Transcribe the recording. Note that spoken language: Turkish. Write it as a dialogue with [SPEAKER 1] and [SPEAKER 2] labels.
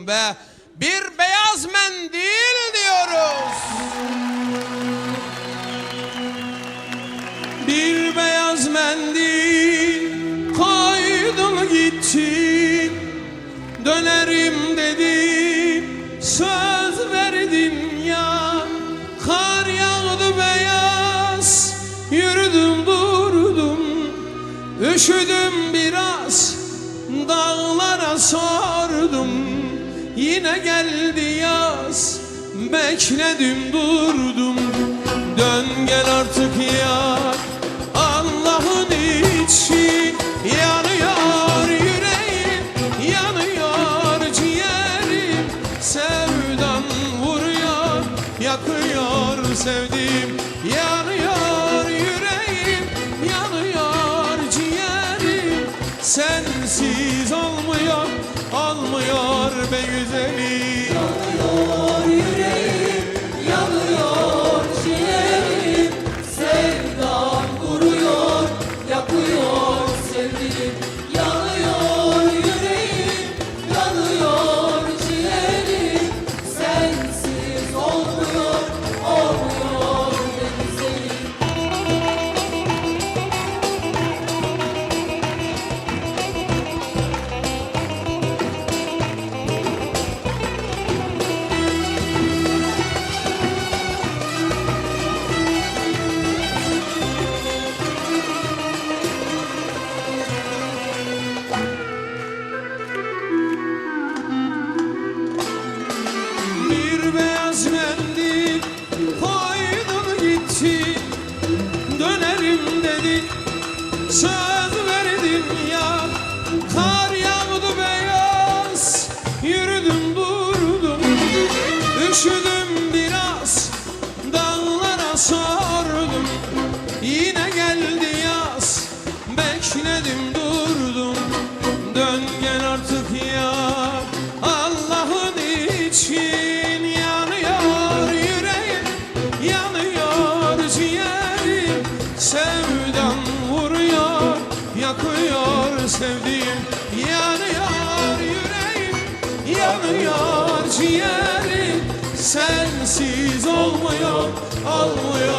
[SPEAKER 1] ve bir beyaz mendil diyoruz. Bir beyaz mendil koydun gittin Dönerim dedim söz verdin ya. Kar yağdı beyaz yürüdüm durdum. Üşüdüm biraz dağlara sordum Yine geldi yaz bekledim durdum. Dön gel artık ya Allah'ın için yanıyor yüreğim Yanıyor ciğerim. Sevdan vuruyor Yakıyor sevdiğim. Yanıyor Olmuyor be güzelim
[SPEAKER 2] Yanıyor yüreğim, yanıyor ciğerim Sevdan vuruyor, yakıyor sevdiğim Yanıyor
[SPEAKER 1] söz verdin ya Kar yağdı beyaz. Yürüdüm durdum Üşüdüm biraz. Dağlara sordum Yine geldi yaz. Bekledim durdum Dön gel artık ya. Allah'ın için yanıyor yüreğim Yanıyor ciğerim. Sevdan sevdiğim Yanıyor yüreğim Yanıyor ciğerim. Sensiz olmuyor Olmuyor